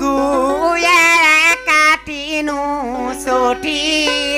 ગુયા કાટીનું સોઠી.